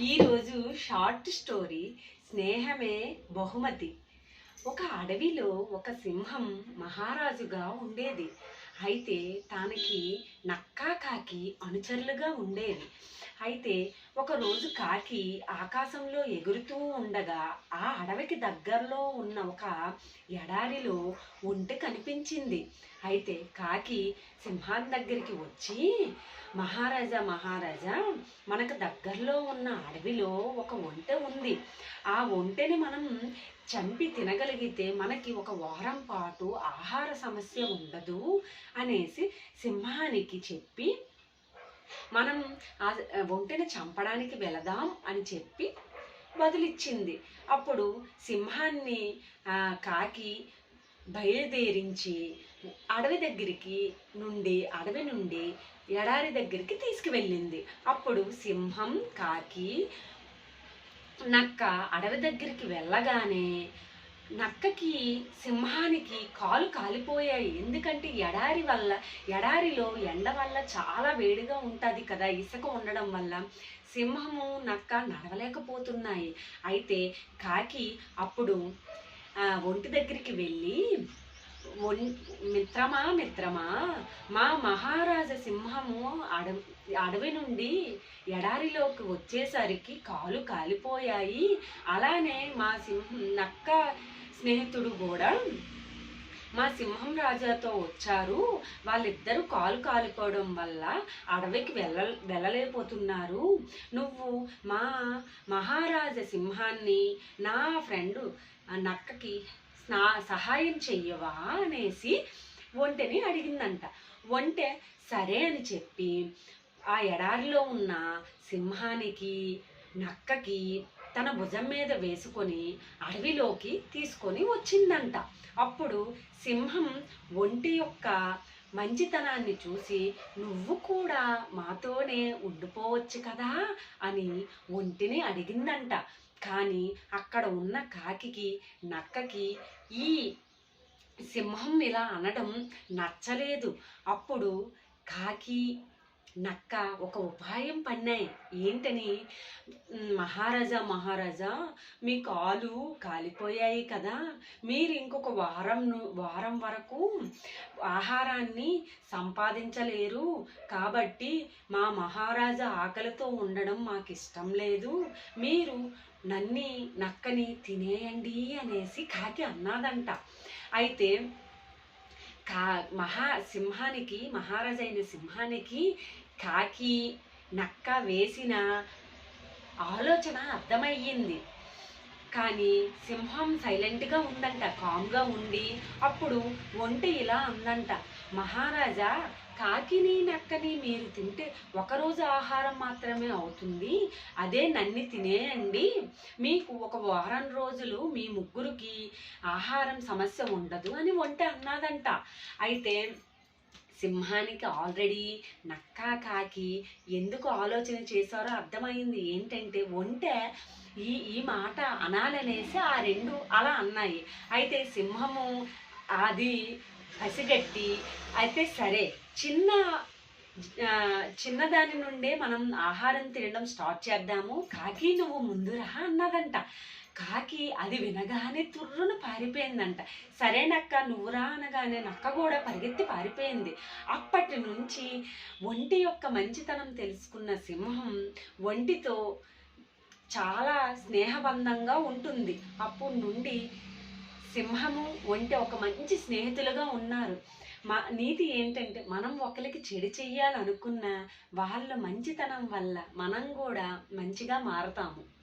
ఈరోజు short story స్నేహమే బహుమతి. ఒక అడవిలో ఒక సింహం మహారాజుగా ఉండేది. అయితే తనకి నక్కా కాకి అనుచరులుగా ఉండేది అయితే ఒకరోజు కాకి ఆకాశంలో ఎగురుతూ ఉండగా ఆ అడవికి దగ్గరలో ఉన్న ఒక ఎడారిలో ఒంటె కనిపించింది. అయితే కాకి సింహాన్ దగ్గరికి వచ్చి మహారాజా మహారాజా మనకు దగ్గరలో ఉన్న అడవిలో ఒక ఒంటె ఉంది. ఆ ఒంటెని మనం చంపి తినగలిగితే మనకి ఒక వారం పాటు ఆహార సమస్య ఉండదు అనేసి సింహానికి చెప్పి మనం ఆ ఒంటెని చంపడానికి వెళదాం అని చెప్పి బదులిచ్చింది అప్పుడు సింహాన్ని కాకి బయలుదేరించి అడవి దగ్గరికి నుండి అడవి నుండి ఎడారి దగ్గరికి తీసుకువెళ్ళింది. అప్పుడు సింహం కాకి నక్క అడవి దగ్గరికి వెళ్ళగానే నక్కకి సింహానికి కాలు కాలిపోయాయి. ఎందుకంటే ఎడారి వల్ల ఎడారిలో ఎండ వల్ల చాలా వేడిగా ఉంటుంది కదా ఇసుక ఉండడం వల్ల సింహము నక్క నడవలేకపోతున్నాయి. అయితే కాకి అప్పుడు ఒంటి దగ్గరికి వెళ్ళి మిత్రమా మిత్రమా మా మహారాజ సింహము అడవి అడవి నుండి ఎడారిలోకి వచ్చేసరికి కాలు కాలిపోయాయి. అలానే మా సింహం నక్క స్నేహితుడు కూడా మా సింహం రాజాతో వచ్చారు. వాళ్ళిద్దరూ కాలు కాలిపోవడం వల్ల అడవికి వెళ్ళ వెళ్ళలేకపోతున్నారు. నువ్వు మా మహారాజ సింహాన్ని నా ఫ్రెండ్ నక్కకి స్నా సహాయం చెయ్యవా అనేసి ఒంటెని అడిగిందంట. ఒంటె సరే అని చెప్పి ఆ ఎడారిలో ఉన్న సింహానికి నక్కకి తన భుజం మీద వేసుకొని అడవిలోకి తీసుకొని వచ్చిందంట. అప్పుడు సింహం ఒంటి యొక్క మంచితనాన్ని చూసి నువ్వు కూడా మాతోనే ఉండిపోవచ్చు కదా అని ఒంటిని అడిగిందంట. కానీ అక్కడ ఉన్న కాకికి నక్కకి ఈ సింహం ఇలా అనడం నచ్చలేదు. అప్పుడు కాకి నక్క ఒక ఉపాయం పన్నాయి. ఏంటని? మహారాజా మహారాజా మీ కాలు కాలిపోయాయి కదా. మీరు ఇంకొక వారం వారం వరకు ఆహారాన్ని సంపాదించలేరు. కాబట్టి మా మహారాజా ఆకలితో ఉండడం మాకు ఇష్టం లేదు. మీరు నన్ని నక్కని తినేయండి అనేసి కాకి అన్నాదంట. అయితే కా మహా సింహానికి మహారాజైన సింహానికి కాకి నక్క వేసిన ఆలోచన అర్థమయ్యింది. కానీ సింహం సైలెంట్గా ఉందంట కామ్గా ఉండి అప్పుడు ఒంటి ఇలా అందంట. మహారాజా కాకిని నక్కని మీరు తింటే ఒకరోజు ఆహారం మాత్రమే అవుతుంది అదే నన్ని తినేయండి. మీకు ఒక వారం రోజులు మీ ముగ్గురికి ఆహారం సమస్య ఉండదు అని ఒంటి అన్నదంట. అయితే సింహానికి ఆల్రెడీ నక్కా కాకి ఎందుకు ఆలోచన చేశారో అర్థమైంది. ఏంటంటే ఒంటె ఈ ఈ మాట అనాలనేసి ఆ రెండు అలా అన్నాయి. అయితే సింహము అది పసిగట్టి అయితే సరే చిన్న చిన్నదాని నుండే మనం ఆహారం తినడం స్టార్ట్ చేద్దాము. కాకి నువ్వు ముందురా అన్నదంట. కాకి అది వినగానే తుర్రును పారిపోయిందంట. సరేనక్క నువ్వురా అనగానే నక్క కూడా పరిగెత్తి పారిపోయింది. అప్పటి నుంచి ఒంటి యొక్క మంచితనం తెలుసుకున్న సింహం ఒంటితో చాలా స్నేహబంధంగా ఉంటుంది. అప్పుడు నుండి సింహము ఒంటి ఒక మంచి స్నేహితులుగా ఉన్నారు. మా నీతి ఏంటంటే మనం ఒకరికి చెడు చెయ్యాలనుకున్న వాళ్ళ మంచితనం వల్ల మనం కూడా మంచిగా మారతాము.